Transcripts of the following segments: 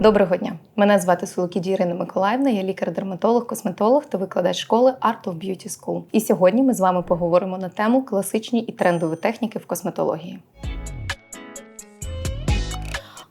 Доброго дня! Мене звати Сулокіді Ірина Миколаївна, я лікар-дерматолог, косметолог та викладач школи Art of Beauty School. І сьогодні ми з вами поговоримо на тему класичні і трендові техніки в косметології.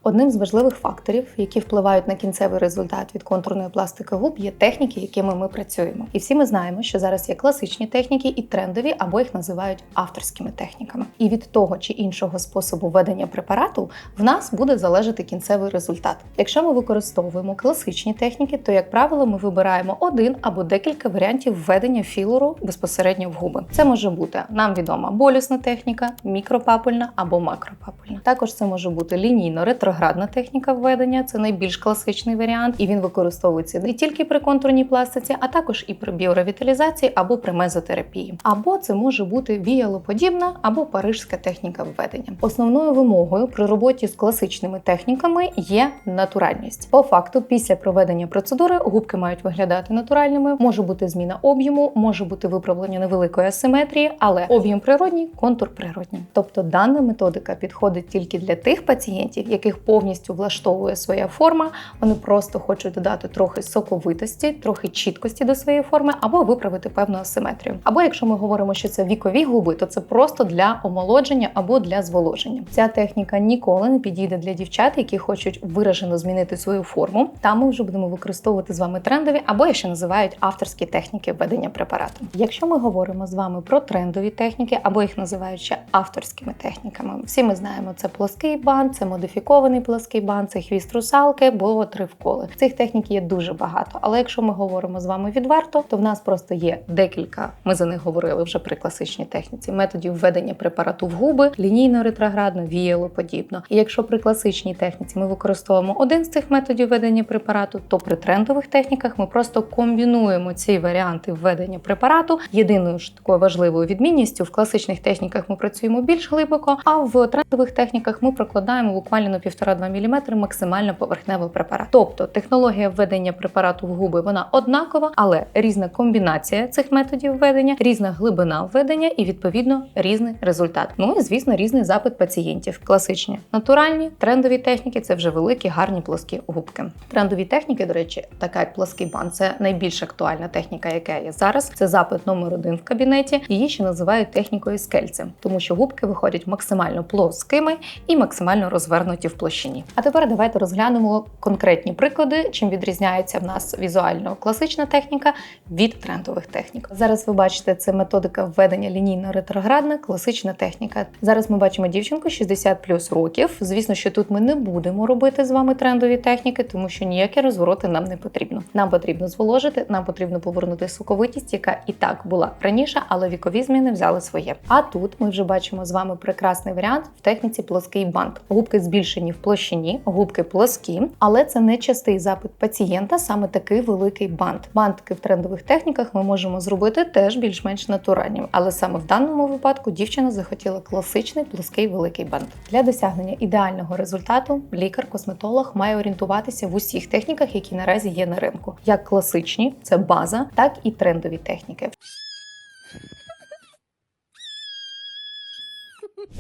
Одним з важливих факторів, які впливають на кінцевий результат від контурної пластики губ, є техніки, якими ми працюємо. І всі ми знаємо, що зараз є класичні техніки і трендові, або їх називають авторськими техніками. І від того чи іншого способу ведення препарату в нас буде залежати кінцевий результат. Якщо ми використовуємо класичні техніки, то як правило ми вибираємо один або декілька варіантів введення філору безпосередньо в губи. Це може бути нам відома болісна техніка, мікропапульна або макропапульна. Також це може бути лінійно ретроградна техніка введення, це найбільш класичний варіант, і він використовується не тільки при контурній пластиці, а також і при біоревіталізації або при мезотерапії. Або це може бути віялоподібна або парижська техніка введення. Основною вимогою при роботі з класичними техніками є натуральність. По факту, після проведення процедури губки мають виглядати натуральними, може бути зміна об'єму, може бути виправлення невеликої асиметрії, але об'єм природній, контур природній. Тобто дана методика підходить тільки для тих пацієнтів, яких повністю влаштовує своя форма. Вони просто хочуть додати трохи соковитості, трохи чіткості до своєї форми, або виправити певну асиметрію. Або якщо ми говоримо, що це вікові губи, то це просто для омолодження або для зволоження. Ця техніка ніколи не підійде для дівчат, які хочуть виражено змінити свою форму. Там ми вже будемо використовувати з вами трендові, або ще називають авторські техніки введення препарату. Якщо ми говоримо з вами про трендові техніки, або їх називають ще авторськими техніками, всі ми знаємо, це плоский бант, це модифікований плоский бант, це хвіст русалки або тривколи. Цих технік є дуже багато. Але якщо ми говоримо з вами відверто, то в нас просто є декілька. Ми за них говорили вже при класичній техніці методів введення препарату в губи, лінійно ретроградно, віялоподібно. І якщо при класичній техніці ми використовуємо один з цих методів введення препарату, то при трендових техніках ми просто комбінуємо ці варіанти введення препарату. Єдиною ж такою важливою відмінністю в класичних техніках ми працюємо більш глибоко, а в трендових техніках ми прокладаємо буквально на 1,5-2 мм максимально поверхневий препарат. Тобто технологія введення препарату в губи вона однакова, але різна комбінація цих методів введення, різна глибина введення і відповідно різний результат. Ну і звісно, різний запит пацієнтів. Класичні натуральні трендові техніки це вже великі, гарні плоскі губки. Трендові техніки, до речі, така як плоский бан, це найбільш актуальна техніка, яка є зараз. Це запит номер один в кабінеті. Її ще називають технікою скельцем, тому що губки виходять максимально плоскими і максимально розвернуті в площині. А тепер давайте розглянемо конкретні приклади, чим відрізняється в нас візуально класична техніка від трендових технік. Зараз ви бачите, це методика введення лінійно-ретроградна, класична техніка. Зараз ми бачимо дівчинку 60 плюс років. Звісно, що тут ми не будемо робити з вами трендові техніки, тому що ніякі розвороти нам не потрібно. Нам потрібно зволожити, нам потрібно повернути соковитість, яка і так була раніше, але вікові зміни взяли своє. А тут ми вже бачимо з вами прекрасний варіант в техніці плоский бант. Губки збільшені площині, губки плоскі, але це не частий запит пацієнта, саме такий великий бант. Бантики в трендових техніках ми можемо зробити теж більш-менш натуральним, але саме в даному випадку дівчина захотіла класичний плоский великий бант. Для досягнення ідеального результату лікар-косметолог має орієнтуватися в усіх техніках, які наразі є на ринку, як класичні, це база, так і трендові техніки.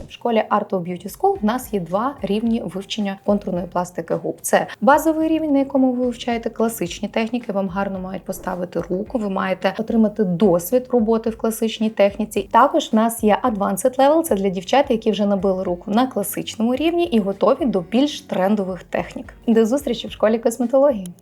В школі Art of Beauty School в нас є два рівні вивчення контурної пластики губ. Це базовий рівень, на якому ви вивчаєте класичні техніки. Вам гарно мають поставити руку. Ви маєте отримати досвід роботи в класичній техніці. Також в нас є Advanced Level, це для дівчат, які вже набили руку на класичному рівні і готові до більш трендових технік. До зустрічі в школі косметології.